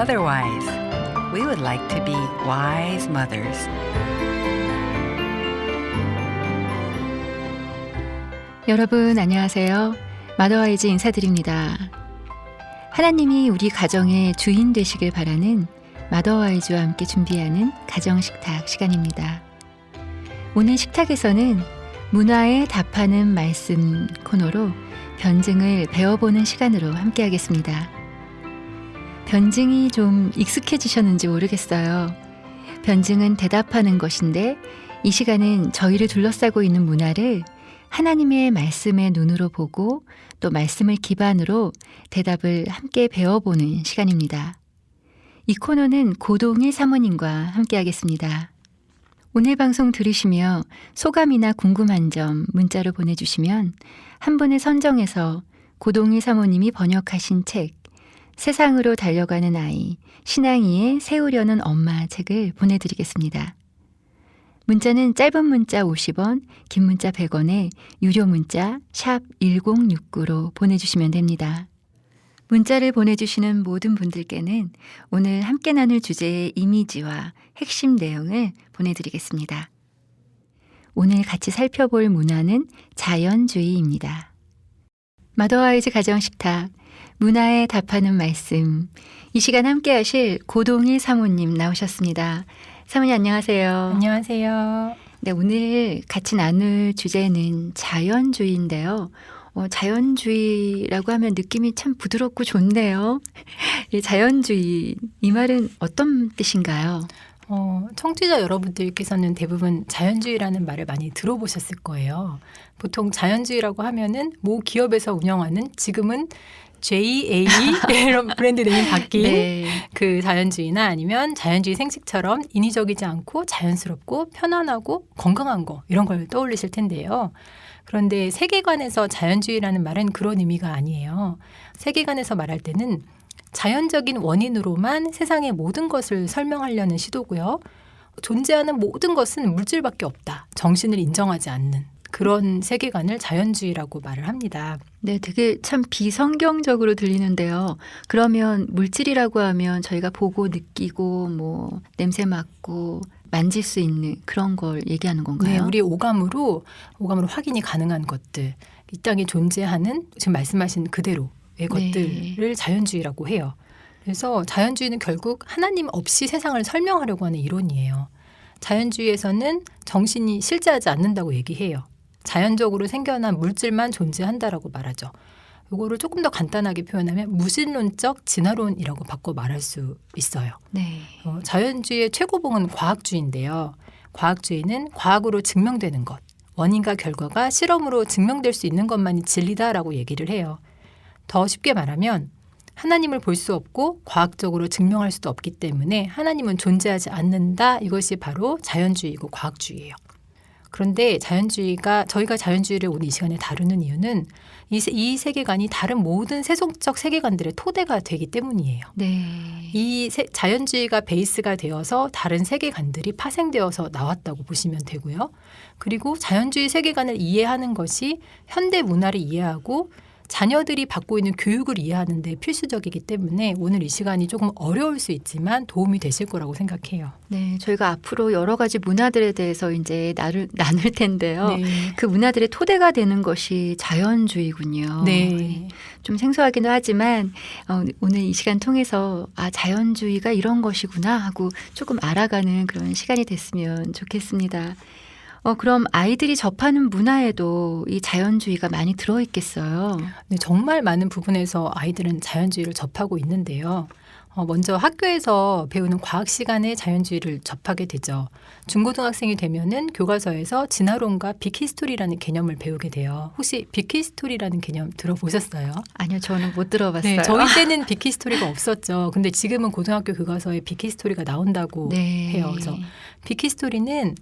Motherwise. We would like to be wise mothers. 여러분 안녕하세요. 마더와이즈 인사드립니다. 하나님이 우리 가정의 주인 되시길 바라는 마더와이즈와 함께 준비하는 가정 식탁 시간입니다. 오늘 식탁에서는 문화에 답하는 말씀 코너로 변증을 배워보는 시간으로 함께하겠습니다. 변증이 좀 익숙해지셨는지 모르겠어요. 변증은 대답하는 것인데 이 시간은 저희를 둘러싸고 있는 문화를 하나님의 말씀의 눈으로 보고 또 말씀을 기반으로 대답을 함께 배워보는 시간입니다. 이 코너는 고동일 사모님과 함께하겠습니다. 오늘 방송 들으시며 소감이나 궁금한 점 문자로 보내주시면 한 분을 선정해서 고동일 사모님이 번역하신 책 세상으로 달려가는 아이 신앙이의 세우려는 엄마 책을 보내드리겠습니다. 문자는 짧은 문자 50원, 긴 문자 100원에 유료 문자 샵 1069로 보내주시면 됩니다. 문자를 보내주시는 모든 분들께는 오늘 함께 나눌 주제의 이미지와 핵심 내용을 보내드리겠습니다. 오늘 같이 살펴볼 문화는 자연주의입니다. 마더와이즈 가정식탁 문화에 답하는 말씀 이 시간 함께 하실 고동일 사모님 나오셨습니다. 사모님 안녕하세요. 안녕하세요. 네, 오늘 같이 나눌 주제는 자연주의인데요. 어, 자연주의라고 하면 느낌이 참 부드럽고 좋네요. 이 자연주의, 이 말은 어떤 뜻인가요? 어, 청취자 여러분들께서는 대부분 자연주의라는 말을 많이 들어보셨을 거예요. 보통 자연주의라고 하면은 모 기업에서 운영하는 지금은 JA 이런 브랜드 네임 바뀐 네. 그 자연주의나 아니면 자연주의 생식처럼 인위적이지 않고 자연스럽고 편안하고 건강한 거 이런 걸 떠올리실 텐데요. 그런데 세계관에서 자연주의라는 말은 그런 의미가 아니에요. 세계관에서 말할 때는 자연적인 원인으로만 세상의 모든 것을 설명하려는 시도고요. 존재하는 모든 것은 물질밖에 없다. 정신을 인정하지 않는 그런 세계관을 자연주의라고 말을 합니다. 네, 되게 참 비성경적으로 들리는데요. 그러면 물질이라고 하면 저희가 보고 느끼고 뭐 냄새 맡고 만질 수 있는 그런 걸 얘기하는 건가요? 네, 우리 오감으로 오감으로 확인이 가능한 것들, 이 땅에 존재하는 지금 말씀하신 그대로의 네. 것들을 자연주의라고 해요. 그래서 자연주의는 결국 하나님 없이 세상을 설명하려고 하는 이론이에요. 자연주의에서는 정신이 실제하지 않는다고 얘기해요. 자연적으로 생겨난 물질만 존재한다라고 말하죠. 이거를 조금 더 간단하게 표현하면 무신론적 진화론이라고 바꿔 말할 수 있어요. 네. 어, 자연주의의 최고봉은 과학주의인데요. 과학주의는 과학으로 증명되는 것, 원인과 결과가 실험으로 증명될 수 있는 것만이 진리다라고 얘기를 해요. 더 쉽게 말하면 하나님을 볼 수 없고 과학적으로 증명할 수도 없기 때문에 하나님은 존재하지 않는다. 이것이 바로 자연주의이고 과학주의예요. 그런데 자연주의가 저희가 자연주의를 오늘 이 시간에 다루는 이유는 이, 세- 이 세계관이 다른 모든 세속적 세계관들의 토대가 되기 때문이에요. 네. 이 세- 자연주의가 베이스가 되어서 다른 세계관들이 파생되어서 나왔다고 보시면 되고요. 그리고 자연주의 세계관을 이해하는 것이 현대 문화를 이해하고 자녀들이 받고 있는 교육을 이해하는 데 필수적이기 때문에 오늘 이 시간이 조금 어려울 수 있지만 도움이 되실 거라고 생각해요. 네, 저희가 앞으로 여러 가지 문화들에 대해서 이제 나눌, 나눌 텐데요. 네. 그 문화들의 토대가 되는 것이 자연주의군요. 네. 좀 생소하기도 하지만 어, 오늘 이 시간 통해서 아 자연주의가 이런 것이구나 하고 조금 알아가는 그런 시간이 됐으면 좋겠습니다. 어, 그럼 아이들이 접하는 문화에도 이 자연주의가 많이 들어있겠어요. 네, 정말 많은 부분에서 아이들은 자연주의를 접하고 있는데요. 어, 먼저 학교에서 배우는 과학 시간에 자연주의를 접하게 되죠. 중고등학생이 되면은 교과서에서 진화론과 빅히스토리라는 개념을 배우게 돼요. 혹시 빅히스토리라는 개념 들어보셨어요? 아니요, 저는 못 들어봤어요. 네, 저희 때는 빅히스토리가 없었죠. 근데 지금은 고등학교 교과서에 빅히스토리가 나온다고 네. 해요. 그래서 빅히스토리는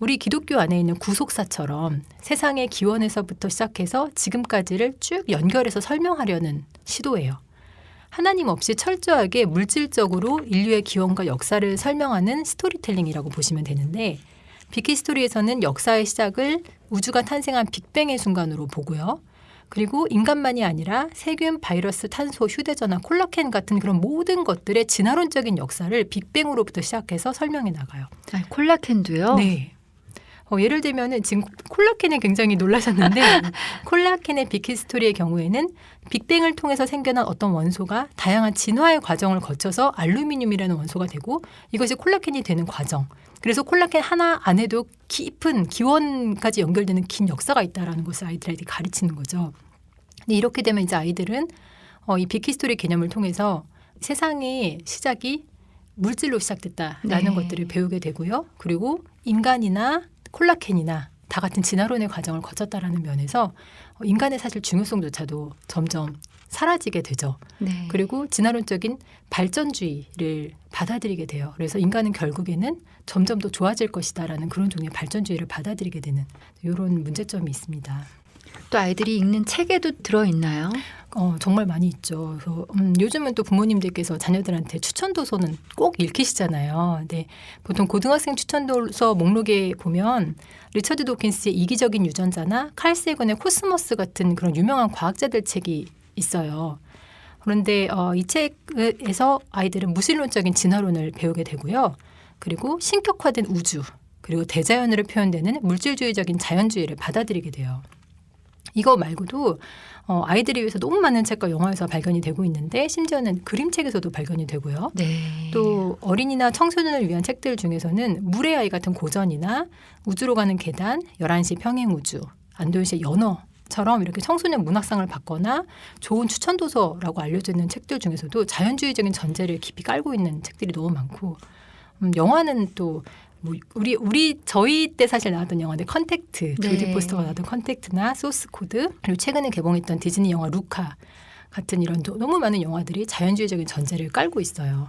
우리 기독교 안에 있는 구속사처럼 세상의 기원에서부터 시작해서 지금까지를 쭉 연결해서 설명하려는 시도예요. 하나님 없이 철저하게 물질적으로 인류의 기원과 역사를 설명하는 스토리텔링이라고 보시면 되는데 빅히스토리에서는 역사의 시작을 우주가 탄생한 빅뱅의 순간으로 보고요. 그리고 인간만이 아니라 세균, 바이러스, 탄소, 휴대전화, 콜라겐 같은 그런 모든 것들의 진화론적인 역사를 빅뱅으로부터 시작해서 설명해 나가요. 아, 콜라캔도요? 네. 어, 예를 들면은 지금 콜라겐에 굉장히 놀라셨는데 콜라겐의 빅히스토리의 경우에는 빅뱅을 통해서 생겨난 어떤 원소가 다양한 진화의 과정을 거쳐서 알루미늄이라는 원소가 되고 이것이 콜라겐이 되는 과정. 그래서 콜라겐 하나 안에도 깊은 기원까지 연결되는 긴 역사가 있다라는 것을 아이들에게 가르치는 거죠. 근데 이렇게 되면 이제 아이들은 어, 이 빅히스토리 개념을 통해서 세상의 시작이 물질로 시작됐다라는 네. 것들을 배우게 되고요. 그리고 인간이나 콜라겐이나 다 같은 진화론의 과정을 거쳤다라는 면에서 어, 인간의 사실 중요성조차도 점점 사라지게 되죠. 네. 그리고 진화론적인 발전주의를 받아들이게 돼요. 그래서 인간은 결국에는 점점 더 좋아질 것이다라는 그런 종류의 발전주의를 받아들이게 되는 이런 문제점이 있습니다. 또 아이들이 읽는 책에도 들어 있나요? 어, 정말 많이 있죠. 그래서 음, 요즘은 또 부모님들께서 자녀들한테 추천 도서는 꼭 읽히시잖아요. 근데 보통 고등학생 추천 도서 목록에 보면 리처드 도킨스의 이기적인 유전자나 칼 세건의 코스모스 같은 그런 유명한 과학자들 책이 있어요. 그런데 어, 이 책에서 아이들은 무신론적인 진화론을 배우게 되고요. 그리고 신격화된 우주 그리고 대자연으로 표현되는 물질주의적인 자연주의를 받아들이게 돼요. 이거 말고도 어, 아이들을 위해서 너무 많은 책과 영화에서 발견이 되고 있는데 심지어는 그림책에서도 발견이 되고요. 네. 또 어린이나 청소년을 위한 책들 중에서는 물의 아이 같은 고전이나 우주로 가는 계단, 11시 평행 우주, 안도현 씨의 연어 처럼 이렇게 청소년 문학상을 받거나 좋은 추천 도서라고 알려져 있는 책들 중에서도 자연주의적인 전제를 깊이 깔고 있는 책들이 너무 많고 음, 영화는 또 뭐 우리 우리 저희 때 사실 나왔던 영화들 컨택트 네. 조디 포스터가 나왔던 컨택트나 소스 코드 그리고 최근에 개봉했던 디즈니 영화 루카 같은 이런 도- 너무 많은 영화들이 자연주의적인 전제를 깔고 있어요.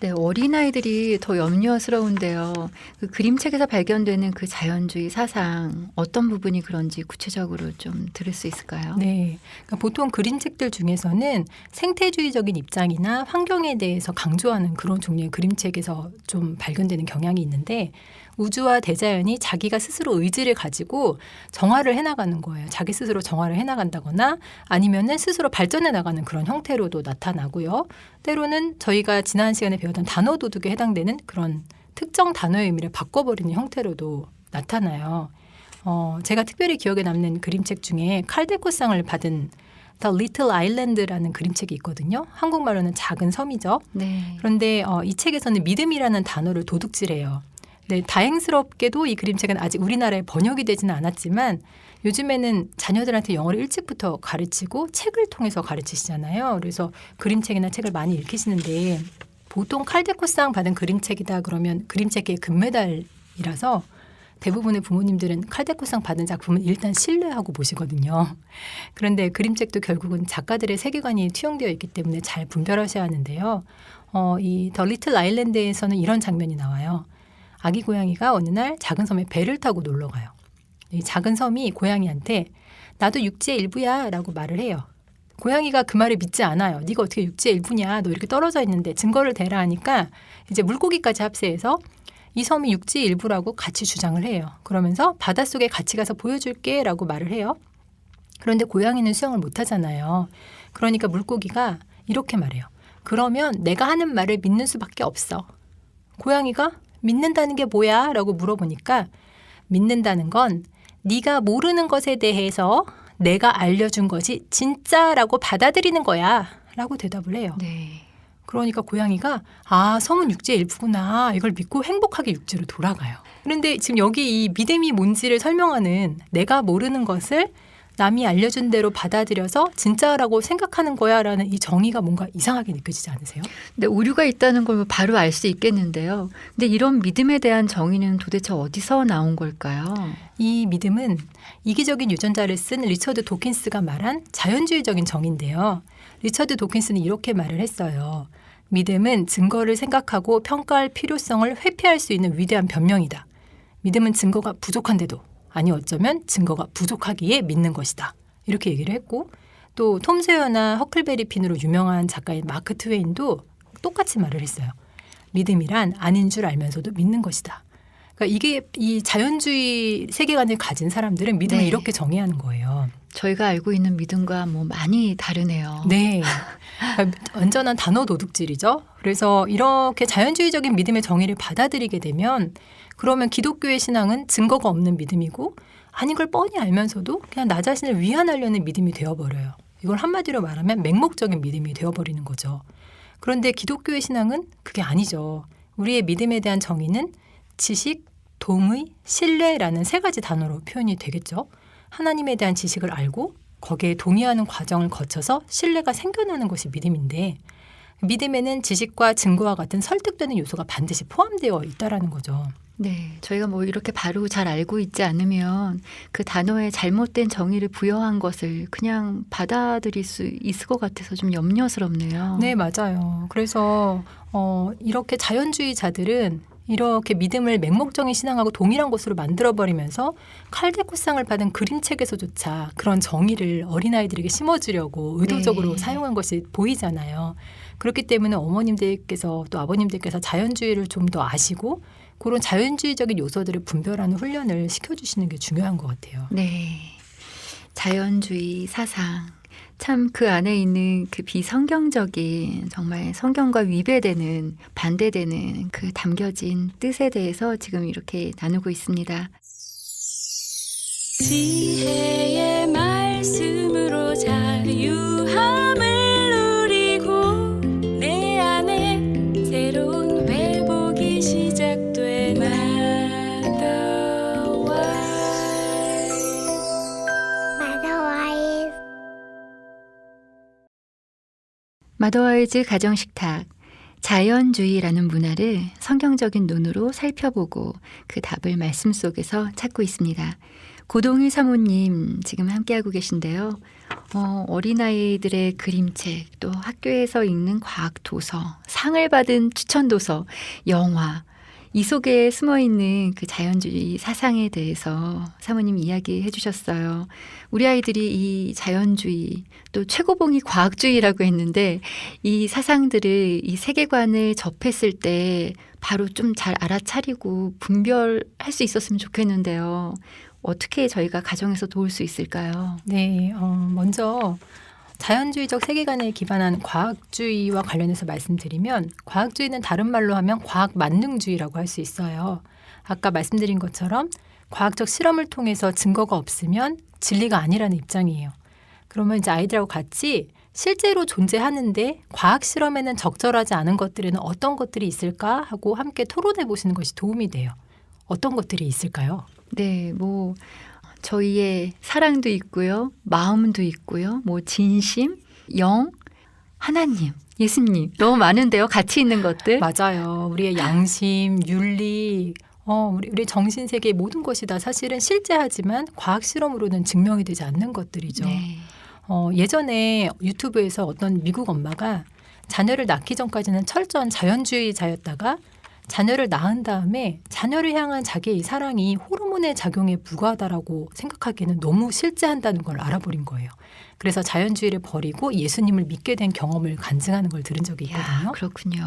네, 어린아이들이 더 염려스러운데요. 그 그림책에서 발견되는 그 자연주의 사상 어떤 부분이 그런지 구체적으로 좀 들을 수 있을까요? 네. 그러니까 보통 그림책들 중에서는 생태주의적인 입장이나 환경에 대해서 강조하는 그런 종류의 그림책에서 좀 발견되는 경향이 있는데 우주와 대자연이 자기가 스스로 의지를 가지고 정화를 해나가는 거예요. 자기 스스로 정화를 해나간다거나 아니면은 스스로 발전해 나가는 그런 형태로도 나타나고요. 때로는 저희가 지난 시간에 배웠던 단어 도둑에 해당되는 그런 특정 단어의 의미를 바꿔버리는 형태로도 나타나요. 어, 제가 특별히 기억에 남는 그림책 중에 칼데코상을 받은 The Little Island라는 그림책이 있거든요. 한국말로는 작은 섬이죠. 네. 그런데 어, 이 책에서는 믿음이라는 단어를 도둑질해요. 네, 다행스럽게도 이 그림책은 아직 우리나라에 번역이 되지는 않았지만 요즘에는 자녀들한테 영어를 일찍부터 가르치고 책을 통해서 가르치시잖아요. 그래서 그림책이나 책을 많이 읽히시는데 보통 칼데코상 받은 그림책이다 그러면 그림책의 금메달이라서 대부분의 부모님들은 칼데코상 받은 작품은 일단 신뢰하고 보시거든요. 그런데 그림책도 결국은 작가들의 세계관이 투영되어 있기 때문에 잘 분별하셔야 하는데요. 어, 이더 리틀 아일랜드에서는 이런 장면이 나와요. 아기 고양이가 어느 날 작은 섬에 배를 타고 놀러 가요. 이 작은 섬이 고양이한테 나도 육지의 일부야 라고 말을 해요. 고양이가 그 말을 믿지 않아요. 네가 어떻게 육지의 일부냐? 너 이렇게 떨어져 있는데 증거를 대라 하니까 이제 물고기까지 합세해서 이 섬이 육지의 일부라고 같이 주장을 해요. 그러면서 바닷속에 같이 가서 보여줄게 라고 말을 해요. 그런데 고양이는 수영을 못 하잖아요. 그러니까 물고기가 이렇게 말해요. 그러면 내가 하는 말을 믿는 수밖에 없어. 고양이가 믿는다는 게 뭐야? 라고 물어보니까 믿는다는 건 네가 모르는 것에 대해서 내가 알려준 것이 진짜라고 받아들이는 거야. 라고 대답을 해요. 네. 그러니까 고양이가 아 섬은 육지의 일부구나 이걸 믿고 행복하게 육지로 돌아가요. 그런데 지금 여기 이 믿음이 뭔지를 설명하는 내가 모르는 것을 남이 알려준 대로 받아들여서 진짜라고 생각하는 거야라는 이 정의가 뭔가 이상하게 느껴지지 않으세요? 근데 오류가 있다는 걸 바로 알 수 있겠는데요. 근데 이런 믿음에 대한 정의는 도대체 어디서 나온 걸까요? 이 믿음은 이기적인 유전자를 쓴 리처드 도킨스가 말한 자연주의적인 정의인데요. 리처드 도킨스는 이렇게 말을 했어요. 믿음은 증거를 생각하고 평가할 필요성을 회피할 수 있는 위대한 변명이다. 믿음은 증거가 부족한데도 아니 어쩌면 증거가 부족하기에 믿는 것이다. 이렇게 얘기를 했고 또 톰 세어나 허클베리 핀으로 유명한 작가인 마크 트웨인도 똑같이 말을 했어요. 믿음이란 아닌 줄 알면서도 믿는 것이다. 그러니까 이게 이 자연주의 세계관을 가진 사람들은 믿음을 네. 이렇게 정의하는 거예요. 저희가 알고 있는 믿음과 뭐 많이 다르네요. 네. 그러니까 완전한 단어 도둑질이죠. 그래서 이렇게 자연주의적인 믿음의 정의를 받아들이게 되면 그러면 기독교의 신앙은 증거가 없는 믿음이고 아닌 걸 뻔히 알면서도 그냥 나 자신을 위안하려는 믿음이 되어버려요. 이걸 한마디로 말하면 맹목적인 믿음이 되어버리는 거죠. 그런데 기독교의 신앙은 그게 아니죠. 우리의 믿음에 대한 정의는 지식, 동의, 신뢰라는 세 가지 단어로 표현이 되겠죠. 하나님에 대한 지식을 알고 거기에 동의하는 과정을 거쳐서 신뢰가 생겨나는 것이 믿음인데 믿음에는 지식과 증거와 같은 설득되는 요소가 반드시 포함되어 있다라는 거죠. 네, 저희가 뭐 이렇게 바로 잘 알고 있지 않으면 그 단어에 잘못된 정의를 부여한 것을 그냥 받아들일 수 있을 것 같아서 좀 염려스럽네요. 네, 맞아요. 그래서 어, 이렇게 자연주의자들은 이렇게 믿음을 맹목적인 신앙하고 동일한 것으로 만들어버리면서 칼데코상을 받은 그림책에서조차 그런 정의를 어린아이들에게 심어주려고 의도적으로 네. 사용한 것이 보이잖아요. 그렇기 때문에 어머님들께서 또 아버님들께서 자연주의를 좀 더 아시고 그런 자연주의적인 요소들을 분별하는 훈련을 시켜주시는 게 중요한 것 같아요. 네. 자연주의 사상. 참 그 안에 있는 그 비성경적인 정말 성경과 위배되는 반대되는 그 담겨진 뜻에 대해서 지금 이렇게 나누고 있습니다. 지혜의 말씀으로 자유함 마더와이즈 가정식탁 자연주의라는 문화를 성경적인 눈으로 살펴보고 그 답을 말씀 속에서 찾고 있습니다. 고동희 사모님 지금 함께하고 계신데요. 어, 어린아이들의 그림책, 또 학교에서 읽는 과학 도서, 상을 받은 추천 도서, 영화, 이 속에 숨어 있는 그 자연주의 사상에 대해서 사모님 이야기해 주셨어요. 우리 아이들이 이 자연주의, 또 최고봉이 과학주의라고 했는데 이 사상들을, 이 세계관을 접했을 때 바로 좀 잘 알아차리고 분별할 수 있었으면 좋겠는데요. 어떻게 저희가 가정에서 도울 수 있을까요? 네, 어, 먼저 자연주의적 세계관에 기반한 과학주의와 관련해서 말씀드리면 과학주의는 다른 말로 하면 과학 만능주의라고 할 수 있어요. 아까 말씀드린 것처럼 과학적 실험을 통해서 증거가 없으면 진리가 아니라는 입장이에요. 그러면 이제 아이들하고 같이 실제로 존재하는데 과학 실험에는 적절하지 않은 것들에는 어떤 것들이 있을까 하고 함께 토론해 보시는 것이 도움이 돼요. 어떤 것들이 있을까요? 네, 뭐 저희의 사랑도 있고요, 마음도 있고요, 뭐 진심, 영, 하나님, 예수님 너무 많은데요. 같이 있는 것들. 맞아요. 우리의 양심, 윤리, 어, 우리, 우리 정신 세계의 모든 것이 다 사실은 실제하지만 과학 실험으로는 증명이 되지 않는 것들이죠. 네. 어, 예전에 유튜브에서 어떤 미국 엄마가 자녀를 낳기 전까지는 철저한 자연주의자였다가 자녀를 낳은 다음에 자녀를 향한 자기의 이 사랑이 호르몬의 작용에 불과하다라고 생각하기에는 너무 실제한다는 걸 알아버린 거예요. 그래서 자연주의를 버리고 예수님을 믿게 된 경험을 간증하는 걸 들은 적이 야, 있거든요. 그렇군요.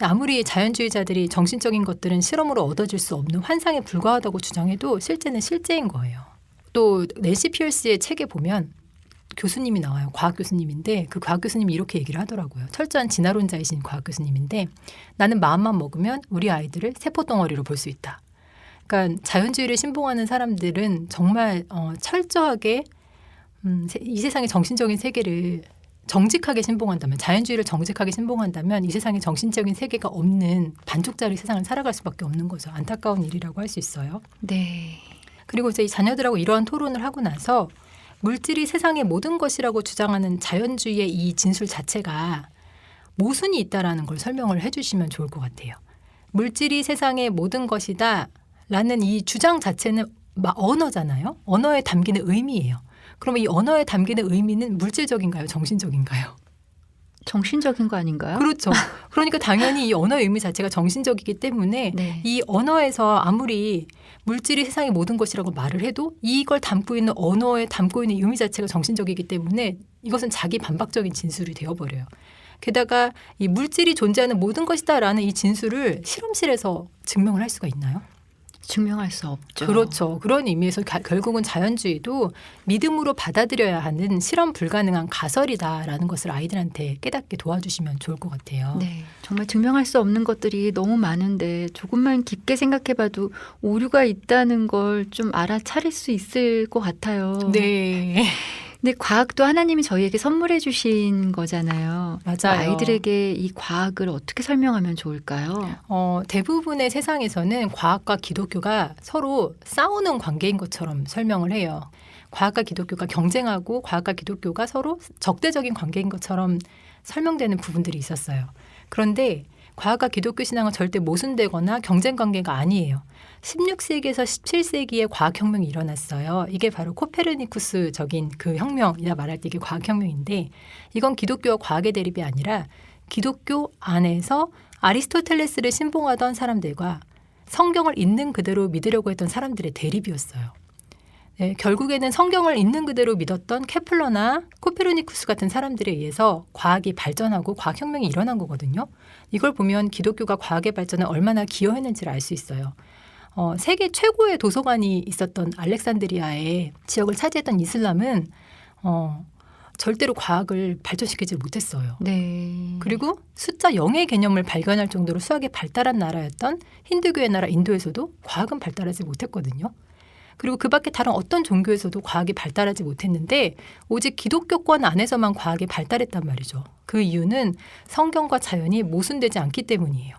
아무리 자연주의자들이 정신적인 것들은 실험으로 얻어질 수 없는 환상에 불과하다고 주장해도 실제는 실제인 거예요. 또 낸시 피어스의 책에 보면 교수님이 나와요. 과학 교수님인데 그 과학 교수님이 이렇게 얘기를 하더라고요. 철저한 진화론자이신 과학 교수님인데 나는 마음만 먹으면 우리 아이들을 세포 덩어리로 볼 수 있다. 그러니까 자연주의를 신봉하는 사람들은 정말 어, 철저하게 음, 세- 이 세상의 정신적인 세계를 정직하게 신봉한다면 자연주의를 정직하게 신봉한다면 이 세상에 정신적인 세계가 없는 반쪽짜리 세상을 살아갈 수밖에 없는 거죠. 안타까운 일이라고 할 수 있어요. 네. 그리고 이제 이 자녀들하고 이러한 토론을 하고 나서 물질이 세상의 모든 것이라고 주장하는 자연주의의 이 진술 자체가 모순이 있다라는 걸 설명을 해주시면 좋을 것 같아요. 물질이 세상의 모든 것이다 라는 이 주장 자체는 마- 언어잖아요. 언어에 담기는 의미예요. 그러면 이 언어에 담기는 의미는 물질적인가요? 정신적인가요? 정신적인 거 아닌가요? 그렇죠. 그러니까 당연히 이 언어의 의미 자체가 정신적이기 때문에 네. 이 언어에서 아무리 물질이 세상의 모든 것이라고 말을 해도 이걸 담고 있는 언어에 담고 있는 의미 자체가 정신적이기 때문에 이것은 자기 반박적인 진술이 되어버려요. 게다가 이 물질이 존재하는 모든 것이다라는 이 진술을 실험실에서 증명을 할 수가 있나요? 증명할 수 없죠. 그렇죠. 그런 의미에서 가- 결국은 자연주의도 믿음으로 받아들여야 하는 실험 불가능한 가설이다라는 것을 아이들한테 깨닫게 도와주시면 좋을 것 같아요. 네, 정말 증명할 수 없는 것들이 너무 많은데 조금만 깊게 생각해 봐도 오류가 있다는 걸 좀 알아차릴 수 있을 것 같아요. 네. 근데 과학도 하나님이 저희에게 선물해 주신 거잖아요. 맞아요. 아이들에게 이 과학을 어떻게 설명하면 좋을까요? 어, 대부분의 세상에서는 과학과 기독교가 서로 싸우는 관계인 것처럼 설명을 해요. 과학과 기독교가 경쟁하고 과학과 기독교가 서로 적대적인 관계인 것처럼 설명되는 부분들이 있었어요. 그런데 과학과 기독교 신앙은 절대 모순되거나 경쟁 관계가 아니에요. 16세기에서 17세기에 과학혁명이 일어났어요. 이게 바로 코페르니쿠스적인 그 혁명이라 말할 때 이게 과학혁명인데 이건 기독교와 과학의 대립이 아니라 기독교 안에서 아리스토텔레스를 신봉하던 사람들과 성경을 있는 그대로 믿으려고 했던 사람들의 대립이었어요. 네, 결국에는 성경을 있는 그대로 믿었던 케플러나 코페르니쿠스 같은 사람들에 의해서 과학이 발전하고 과학혁명이 일어난 거거든요. 이걸 보면 기독교가 과학의 발전에 얼마나 기여했는지를 알 수 있어요. 어, 세계 최고의 도서관이 있었던 알렉산드리아의 지역을 차지했던 이슬람은 어, 절대로 과학을 발전시키지 못했어요. 네. 그리고 숫자 0의 개념을 발견할 정도로 수학이 발달한 나라였던 힌두교의 나라 인도에서도 과학은 발달하지 못했거든요. 그리고 그 밖에 다른 어떤 종교에서도 과학이 발달하지 못했는데 오직 기독교권 안에서만 과학이 발달했단 말이죠. 그 이유는 성경과 자연이 모순되지 않기 때문이에요.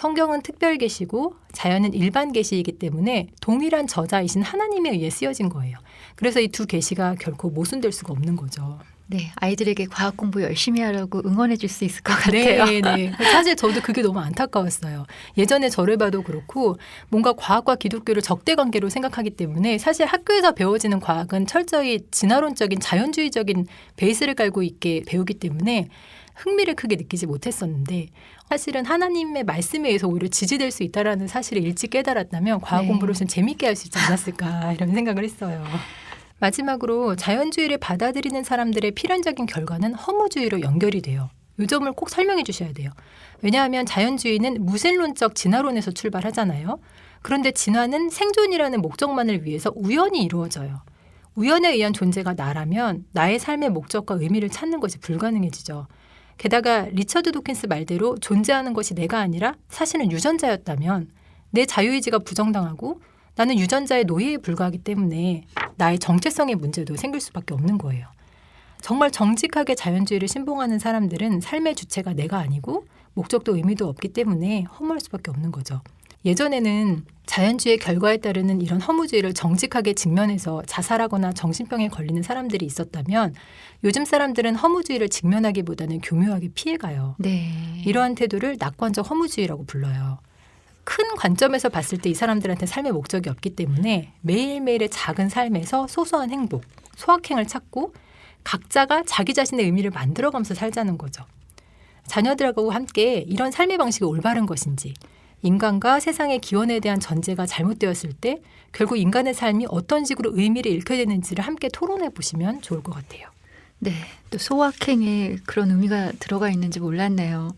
성경은 특별 계시고 자연은 일반 계시이기 때문에 동일한 저자이신 하나님에 의해 쓰여진 거예요. 그래서 이 두 계시가 결코 모순될 수가 없는 거죠. 네, 아이들에게 과학 공부 열심히 하라고 응원해 줄 수 있을 것 같아요. 네, 네. 사실 저도 그게 너무 안타까웠어요. 예전에 저를 봐도 그렇고 뭔가 과학과 기독교를 적대 관계로 생각하기 때문에 사실 학교에서 배워지는 과학은 철저히 진화론적인 자연주의적인 베이스를 깔고 있게 배우기 때문에 흥미를 크게 느끼지 못했었는데 사실은 하나님의 말씀에 의해서 오히려 지지될 수 있다라는 사실을 일찍 깨달았다면 과학 네. 공부를 좀 재밌게 할 수 있지 않았을까 이런 생각을 했어요. 마지막으로 자연주의를 받아들이는 사람들의 필연적인 결과는 허무주의로 연결이 돼요. 이 점을 꼭 설명해 주셔야 돼요. 왜냐하면 자연주의는 무생론적 진화론에서 출발하잖아요. 그런데 진화는 생존이라는 목적만을 위해서 우연히 이루어져요. 우연에 의한 존재가 나라면 나의 삶의 목적과 의미를 찾는 것이 불가능해지죠. 게다가 리처드 도킨스 말대로 존재하는 것이 내가 아니라 사실은 유전자였다면 내 자유의지가 부정당하고 나는 유전자의 노예에 불과하기 때문에 나의 정체성의 문제도 생길 수밖에 없는 거예요. 정말 정직하게 자연주의를 신봉하는 사람들은 삶의 주체가 내가 아니고 목적도 의미도 없기 때문에 허무할 수밖에 없는 거죠. 예전에는 자연주의의 결과에 따르는 이런 허무주의를 정직하게 직면해서 자살하거나 정신병에 걸리는 사람들이 있었다면 요즘 사람들은 허무주의를 직면하기보다는 교묘하게 피해가요. 네. 이러한 태도를 낙관적 허무주의라고 불러요. 큰 관점에서 봤을 때 이 사람들한테 삶의 목적이 없기 때문에 매일매일의 작은 삶에서 소소한 행복, 소확행을 찾고 각자가 자기 자신의 의미를 만들어가면서 살자는 거죠. 자녀들하고 함께 이런 삶의 방식이 올바른 것인지, 인간과 세상의 기원에 대한 전제가 잘못되었을 때 결국 인간의 삶이 어떤 식으로 의미를 잃게 되는지를 함께 토론해 보시면 좋을 것 같아요. 네, 또 소확행에 그런 의미가 들어가 있는지 몰랐네요.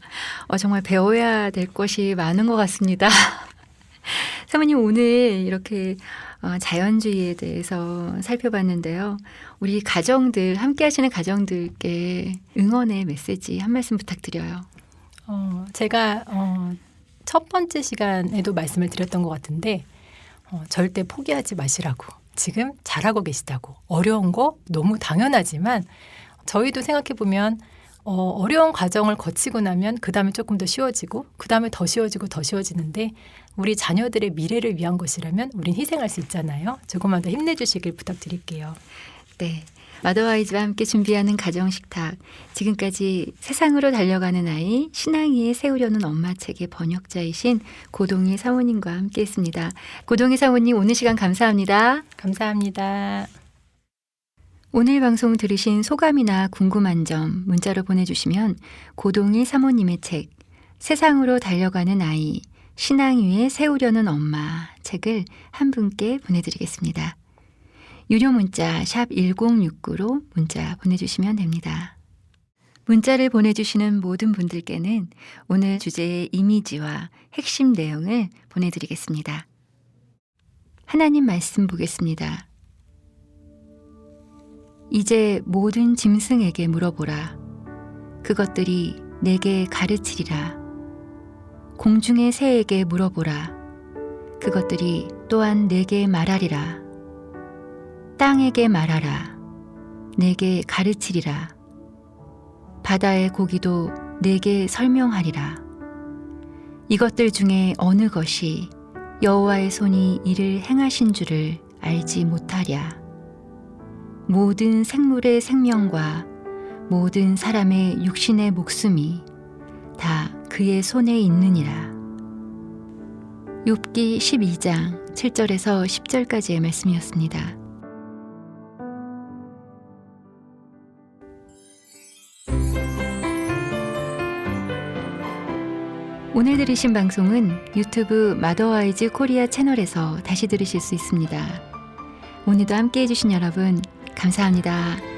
어, 정말 배워야 될 것이 많은 것 같습니다. 사모님 오늘 이렇게 어, 자연주의에 대해서 살펴봤는데요. 우리 가정들 함께 하시는 가정들께 응원의 메시지 한 말씀 부탁드려요. 어, 제가 어, 첫 번째 시간에도 말씀을 드렸던 것 같은데 어, 절대 포기하지 마시라고 지금 잘하고 계시다고 어려운 거 너무 당연하지만 저희도 생각해 보면 어, 어려운 과정을 거치고 나면 그 다음에 조금 더 쉬워지고 그 다음에 더 쉬워지고 더 쉬워지는데 우리 자녀들의 미래를 위한 것이라면 우린 희생할 수 있잖아요. 조금만 더 힘내주시길 부탁드릴게요. 네. 마더와이즈와 함께 준비하는 가정식탁. 지금까지 세상으로 달려가는 아이, 신앙이에 세우려는 엄마 책의 번역자이신 고동희 사모님과 함께 했습니다. 고동희 사모님, 오늘 시간 감사합니다. 감사합니다. 오늘 방송 들으신 소감이나 궁금한 점 문자로 보내주시면 고동희 사모님의 책, 세상으로 달려가는 아이, 신앙 위에 세우려는 엄마 책을 한 분께 보내드리겠습니다. 유료 문자 샵 1069로 문자 보내주시면 됩니다. 문자를 보내주시는 모든 분들께는 오늘 주제의 이미지와 핵심 내용을 보내드리겠습니다. 하나님 말씀 보겠습니다. 이제 모든 짐승에게 물어보라. 그것들이 내게 가르치리라. 공중의 새에게 물어보라. 그것들이 또한 내게 말하리라. 땅에게 말하라. 내게 가르치리라. 바다의 고기도 내게 설명하리라. 이것들 중에 어느 것이 여호와의 손이 이를 행하신 줄을 알지 못하랴. 모든 생물의 생명과 모든 사람의 육신의 목숨이 다 그의 손에 있느니라. 욥기 12장 7절에서 10절까지의 말씀이었습니다. 오늘 들으신 방송은 유튜브 마더와이즈 코리아 채널에서 다시 들으실 수 있습니다. 오늘도 함께 해주신 여러분, 감사합니다.